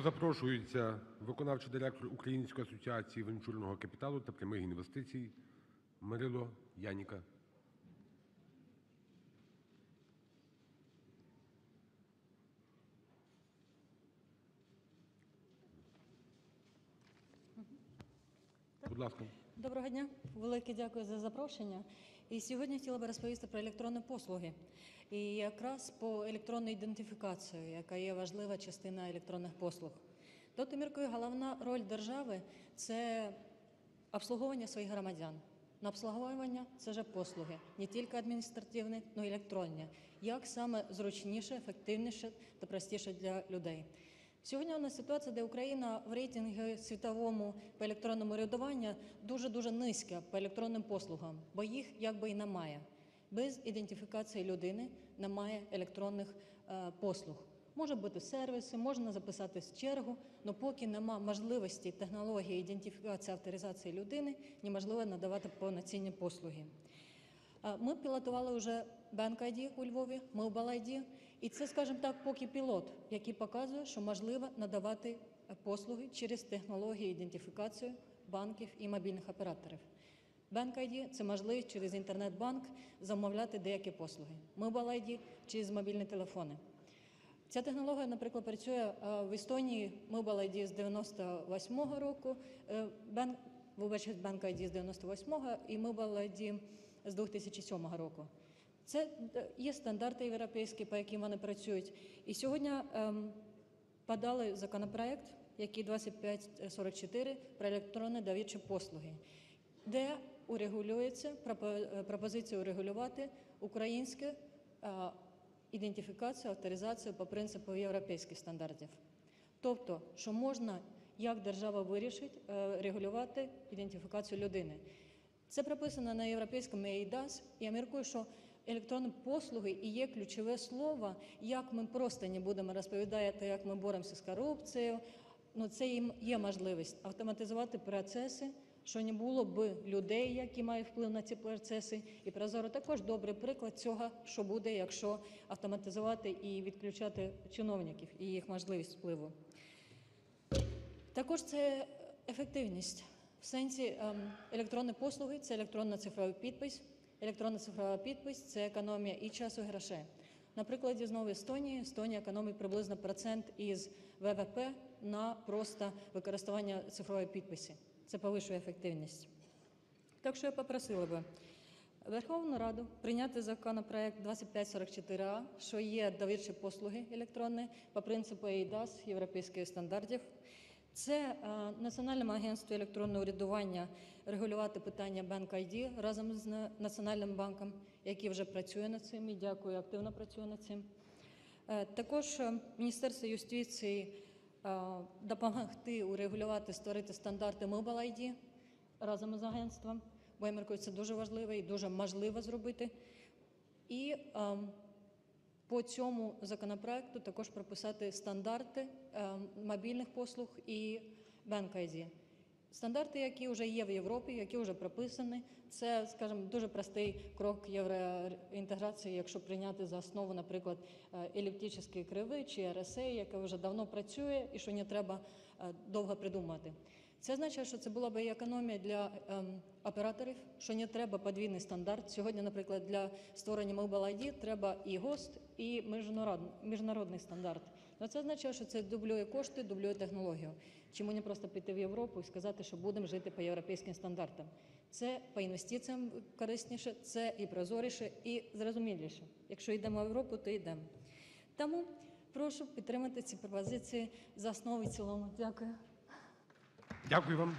запрошується виконавчий директор Української асоціації венчурного капіталу та прямих інвестицій Мирило Яніка. Будь ласка. Доброго дня, велике дякую за запрошення. І сьогодні хотіла би розповісти про електронні послуги. І якраз по електронну ідентифікацію, яка є важлива частина електронних послуг. Тобто, міркою, головна роль держави це обслуговування своїх громадян. На обслуговування це вже послуги, не тільки адміністративні, але й електронні. Як саме зручніше, ефективніше та простіше для людей. Сьогодні у нас ситуація, де Україна в рейтингу світовому по електронному урядуванню дуже-дуже низька по електронним послугам, бо їх якби і немає. Без ідентифікації людини немає електронних е, послуг. Може бути сервіси, можна записатись в чергу, але поки нема можливості технології ідентифікації авторизації людини, неможливо надавати повноцінні послуги. Е, Ми пілотували вже ID у Львові, Mobile ID, і це, скажімо так, поки пілот, який показує, що можливо надавати послуги через технології ідентифікації банків і мобільних операторів. Bank ID – це можливість через інтернет-банк замовляти деякі послуги. Mobile ID – через мобільні телефони. Ця технологія, наприклад, працює е, в Естонії Mobile ID з 98-го року, е, вибачте, Bank ID з 98-го і Mobile ID з 2007 року. Це е, є стандарти європейські, по яким вони працюють. І сьогодні ем, подали законопроект, який 2544 про електронні довірчі послуги, де урегулюється е, пропозиція урегулювати українське е, ідентифікацію, авторизацію по принципу європейських стандартів. Тобто, що можна, як держава вирішить, е, регулювати ідентифікацію людини. Це прописано на європейському EIDAS, я міркую, що електронні послуги і є ключове слово, як ми просто не будемо розповідати, як ми боремося з корупцією. Ну, це їм є можливість автоматизувати процеси, що не було б людей, які мають вплив на ці процеси. І Прозоро також добрий приклад цього, що буде, якщо автоматизувати і відключати чиновників і їх можливість впливу. Також це ефективність. В сенсі ем, електронні послуги це електронно-цифровий підпис. Електронно цифровий підпис це економія і часу, і грошей. На прикладі знову Естонії, Естонія економить приблизно процент із ВВП на просто використання цифрової підписи. Це повищує ефективність. Так що я попросила би Верховну Раду прийняти законопроект 2544А, що є довірчі послуги електронні по принципу EIDAS, європейських стандартів. Це е, Національному агентству електронного урядування регулювати питання Bank ID разом з Національним банком, який вже працює над цим і дякую, активно працює над цим. Е, Також е, Міністерство юстиції допомогти урегулювати, створити стандарти Mobile ID разом із агентством, бо я це дуже важливо і дуже можливо зробити. І ем, по цьому законопроекту також прописати стандарти ем, мобільних послуг і ID. Стандарти, які вже є в Європі, які вже прописані, це, скажімо, дуже простий крок євроінтеграції, якщо прийняти за основу, наприклад, е, еліптичні криви чи RSA, яка вже давно працює і що не треба е, довго придумати. Це означає, що це була б і економія для ем, операторів, що не треба подвійний стандарт. Сьогодні, наприклад, для створення Mobile ID треба і ГОСТ, і міжнародний, стандарт. Но це означає, що це дублює кошти, дублює технологію. Чому не просто піти в Європу і сказати, що будемо жити по європейським стандартам? Це по інвестиціям корисніше, це і прозоріше, і зрозуміліше. Якщо йдемо в Європу, то йдемо. Тому прошу підтримати ці пропозиції за основу і цілому. Дякую. Дякую вам.